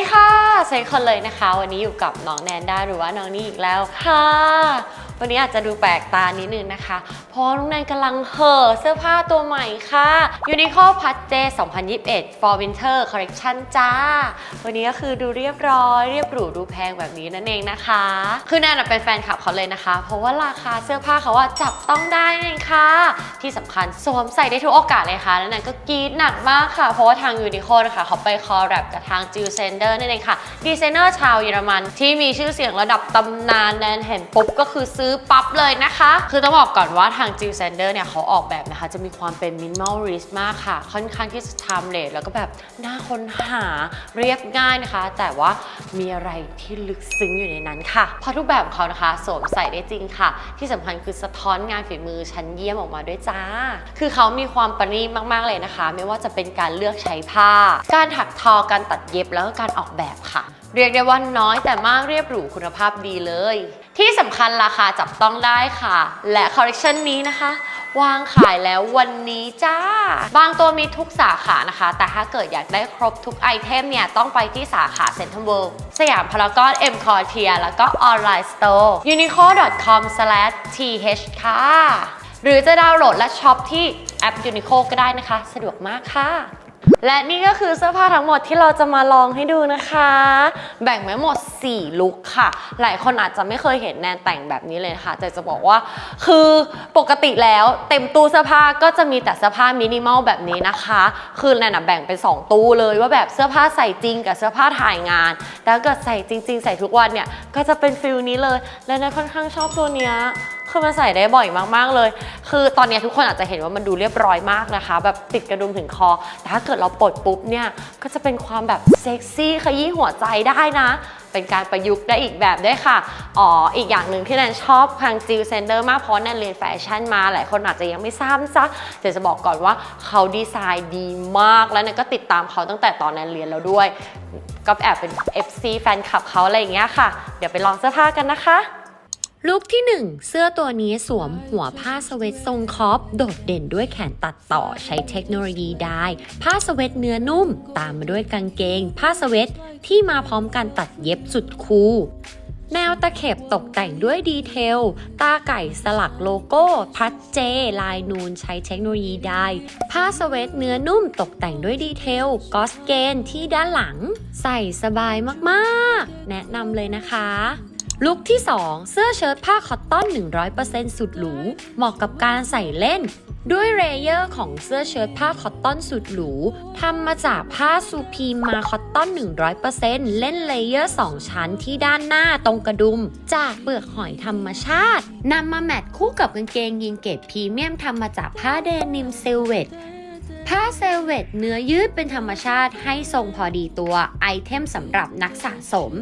สวัสดีค่ะเซนคนเลยนะคะ วันนี้อยู่กับน้องแนนด้าหรือว่าน้องนี่อีกแล้วค่ะ วันนี้อาจจะดูแปลกตานิดนึงนะคะ เพราะน้องแนนกำลังเห่อเสื้อผ้าตัวใหม่ค่ะ Uniqlo p a t J 2021 for Winter Collection จ้า วันนี้ก็คือดูเรียบร้อย เรียบหรูดูแพงแบบนี้นั่นเองนะคะ คือแนนอะเป็นแฟนคลับเขาเลยนะคะ เพราะว่าราคาเสื้อผ้าเขาว่าจับต้องได้เองค่ะ ที่สำคัญสวมใส่ได้ทุกโอกาสเลยค่ะแล้วแนนก็กรี๊ดหนักมากค่ะ เพราะว่าทาง Uniqlo นะคะเขาไปคอลแรปกับทางจิลเซนเดอร์นั่นเองค่ะดีไซเนอร์ชาวเยอรมันที่มีชื่อเสียงระดับตำนานแนนเห็นปุ๊บก็คือซื้อปั๊บเลยนะคะ คือต้องบอกก่อนว่าทางจิลเซนเดอร์เนี่ยเขาออกแบบนะคะ จะมีความเป็นมินิมอลริสมากค่ะ ค่อนข้างที่จะทำเลทแล้วก็แบบน่าค้นหาเรียบง่ายนะคะ แต่ว่ามีอะไรที่ลึกซึ้งอยู่ในนั้นค่ะ เพราะทุกแบบของเขานะคะสวมใส่ได้จริงค่ะ ที่สำคัญคือสะท้อนงานฝีมือชั้นเยี่ยมออกมาด้วยจ้า คือเขามีความประณีตมาก ๆ เลยนะคะ ไม่ว่าจะเป็นการเลือกใช้ผ้า การถักทอการตัดเย็บแล้วก็การออกแบบค่ะ เรียกได้ว่าน้อยแต่มากเรียบหรูคุณภาพดีเลย ที่สำคัญราคาจับต้องได้ค่ะ และคอลเลคชันนี้นะคะ วางขายแล้ววันนี้จ้า บางตัวมีทุกสาขานะคะ แต่ถ้าเกิดอยากได้ครบทุกไอเทมเนี่ย ต้องไปที่สาขาเซ็นทรัลเวิลด์สยามพารากอนเอ็มคอร์เทียแล้วก็ออนไลน์สโตร์ uniqlo.com/th ค่ะ หรือจะดาวน์โหลดและช็อปที่แอป Uniqlo ก็ได้นะคะ สะดวกมากค่ะ และนี่ก็คือเสื้อผ้าทั้งหมดที่เราจะมาลองให้ดูนะคะ แบ่งไว้หมด 4 ลุคค่ะ หลายคนอาจจะไม่เคยเห็นแนนแต่งแบบนี้เลยนะคะแต่จะบอกว่า คือปกติแล้วเต็มตู้เสื้อผ้าก็จะมีแต่เสื้อผ้ามินิมอลแบบนี้นะคะ คือแนนแบ่งเป็น 2 ตู้เลยว่าแบบเสื้อผ้าใส่จริงกับเสื้อผ้าถ่ายงานแล้วก็ใส่จริง ๆ ใส่ทุกวันเนี่ยก็จะเป็นฟิลนี้เลย และแนนค่อนข้างชอบตัวเนี้ย คือมันใส่ได้บ่อยมากๆเลย คือตอนนี้ทุกคนอาจจะเห็นว่ามันดูเรียบร้อยมากนะคะ แบบติดกระดุมถึงคอ แต่ถ้าเกิดเราปลดปุ๊บเนี่ย ก็จะเป็นความแบบเซ็กซี่ขยี้หัวใจได้นะ เป็นการประยุกต์ได้อีกแบบด้วยค่ะ อ๋อ อีกอย่างหนึ่งที่แนนชอบทางจิลเซนเดอร์มากเพราะแนนเรียนแฟชั่นมาหลายคนอาจจะยังไม่ทราบนะจ๊ะแต่จะบอกก่อนว่าเขาดีไซน์ดีมากแล้วแนนก็ติดตามเขาตั้งแต่ตอนแนนเรียนแล้วด้วย ก็แอบเป็น FC แฟนคลับเขาอะไรอย่างเงี้ยค่ะ เดี๋ยวไปลองเสื้อผ้ากันนะคะ ลุคที่ 1 เสื้อตัวนี้สวมหัวผ้าสเวตทรงคอปโดดเด่นด้วยแขนตัดต่อใช้เทคโนโลยีได้ ผ้าสเวตเนื้อนุ่ม ตามมาด้วยกางเกง ผ้าสเวตที่มาพร้อมการตัดเย็บสุดคูลแนวตะเข็บตกแต่งด้วยดีเทล ตาไก่สลักโลโก้ พัดเจ ลายนูนใช้เทคโนโลยีได้ ผ้าสเวตเนื้อนุ่มตกแต่งด้วยดีเทล กอสเกนที่ด้านหลัง ใส่สบายมากๆ แนะนำเลยนะคะ ลุคที่ 2 เสื้อเชิ้ตผ้าคอตตอน 100%สุดหรู เหมาะกับการใส่เล่น ด้วยเรเยอร์ของเสื้อเชิ้ตผ้าคอตตอนสุดหรูทำมาจากผ้าซูพีมาคอตตอน 100%เล่นเลเยอร์ 2 ชั้นที่ด้านหน้าตรงกระดุม จากเปลือกหอยธรรมชาตินำมาแมทคู่กับกางเกงยีนเกรดพรีเมียมทำมาจากผ้าเดนิมเซลเวตผ้าเซลเวตเนื้อยืดเป็นธรรมชาติให้ทรงพอดีตัวไอเทมสำหรับนักสะสม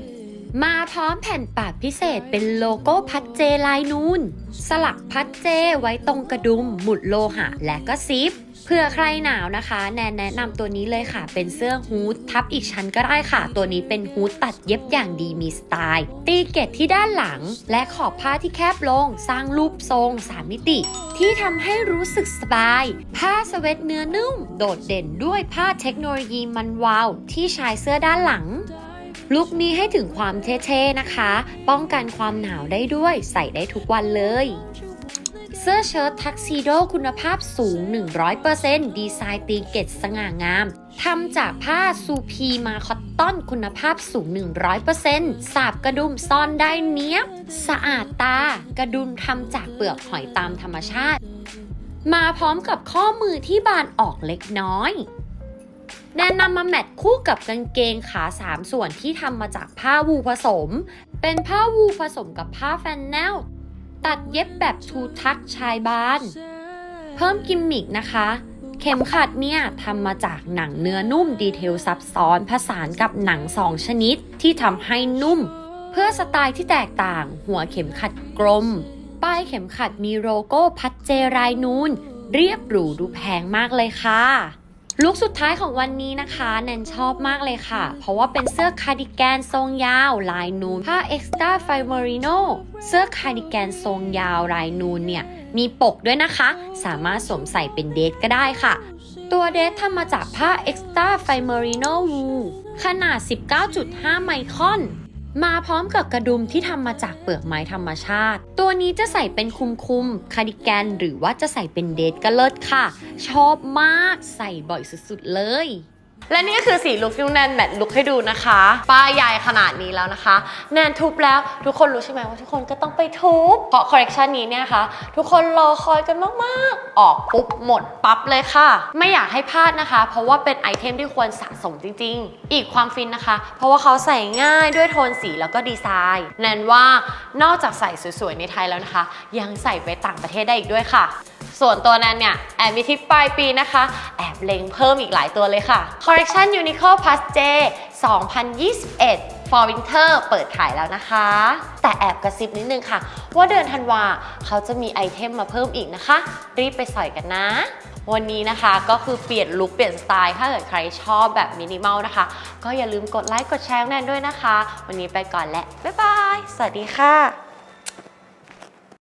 มาพร้อมแผ่นปากพิเศษเป็นโลโก้พัดเจลายนูน สลักพัดเจไว้ตรงกระดุม หมุดโลหะและก็ซิปเพื่อใครหนาวนะคะ แนนแนะนำตัวนี้เลยค่ะ เป็นเสื้อฮูดทับอีกชั้นก็ได้ค่ะ ตัวนี้เป็นฮูดตัดเย็บอย่างดีมีสไตล์ ตีเกตที่ด้านหลัง และขอบผ้าที่แคบลง สร้างรูปทรง 3 มิติ ที่ทำให้รู้สึกสบาย ผ้าสเวตเนื้อนุ่ม โดดเด่นด้วยผ้าเทคโนโลยีมันวาว ที่ชายเสื้อด้านหลัง ลุคนี้ให้ถึงความเท่ๆนะคะ ป้องกันความหนาวได้ด้วยใส่ได้ทุกวันเลยเสื้อเชิ้ตทักซิโดคุณภาพสูง 100%ดีไซน์ตีเกตสง่างาม ทำจากผ้าซูพีมาคอตตอนคุณภาพสูง 100%สาบกระดุมซ่อนได้เนี้ยบสะอาดตา กระดุมทำจากเปลือกหอยตามธรรมชาติ มาพร้อมกับข้อมือที่บานออกเล็กน้อย แนะนำมาแมทคู่กับกางเกงขา 3 ส่วนที่ทำมาจากผ้าวูผสม เป็นผ้าวูผสมกับผ้าแฟนแนล ตัดเย็บแบบทูทักชายบาน เพิ่มกิมมิกนะคะ เข็มขัดเนี่ยทำมาจากหนังเนื้อนุ่มดีเทลซับซ้อนผสานกับหนังสองชนิดที่ทำให้นุ่ม เพื่อสไตล์ที่แตกต่าง หัวเข็มขัดกลม ป้ายเข็มขัดมีโลโก้พัดเจรายนูนเรียบหรูดูแพงมากเลยค่ะ ลุคสุดท้ายของวันนี้นะคะแนนชอบมากเลยค่ะ เพราะว่าเป็นเสื้อคาร์ดิแกนทรงยาว ลายนูนผ้าเอ็กซ์ตร้าไฟมอริโนเสื้อคาร์ดิแกนทรงยาวลายนูนเนี่ย มีปกด้วยนะคะ สามารถสวมใส่เป็นเดทก็ได้ค่ะ ตัวเดททำมาจากผ้า Extra f i Merino Wool ขนาด 19.5 ไมครอน มาพร้อมกับกระดุมที่ทำมาจากเปลือกไม้ธรรมชาติ ตัวนี้จะใส่เป็นคุมคุมคาร์ดิแกนหรือว่าจะใส่เป็นเดทก็เลิศค่ะ ชอบมากใส่บ่อยสุดๆเลย และนี่ก็คือสีลุคที่น้องแนนแมทลุคให้ดูนะคะ ป้ายใหญ่ขนาดนี้แล้วนะคะ แนนทุบแล้วทุกคนรู้ใช่ไหมว่าทุกคนก็ต้องไปทุบ เพราะคอลเลกชันนี้เนี่ยนะคะทุกคนรอคอยกันมากๆ ออกปุ๊บหมดปั๊บเลยค่ะ ไม่อยากให้พลาดนะคะ เพราะว่าเป็นไอเทมที่ควรสะสมจริง ๆ อีกความฟินนะคะ เพราะว่าเขาใส่ง่ายด้วยโทนสีแล้วก็ดีไซน์ แนนว่านอกจากใส่สวยๆในไทยแล้วนะคะ ยังใส่ไปต่างประเทศได้อีกด้วยค่ะ ส่วนตัวนั้นเนี่ย แอบมีทิปปลายปีนะคะ แอบเล็งเพิ่มอีกหลายตัวเลยค่ะ Collection Uniqlo Plus J 2021 For Winter เปิดขายแล้วนะคะ แต่แอบกระซิบนิดนึงค่ะ ว่าเดือนธันวาเขาจะมีไอเทมมาเพิ่มอีกนะคะ รีบไปสอยกันนะ วันนี้นะคะก็คือเปลี่ยนลุคเปลี่ยนสไตล์ ถ้าเกิดใครชอบแบบมินิมอลนะคะ ก็อย่าลืมกดไลค์กดแชร์แนนด้วยนะคะ วันนี้ไปก่อนและ บ๊ายบาย สวัสดีค่ะ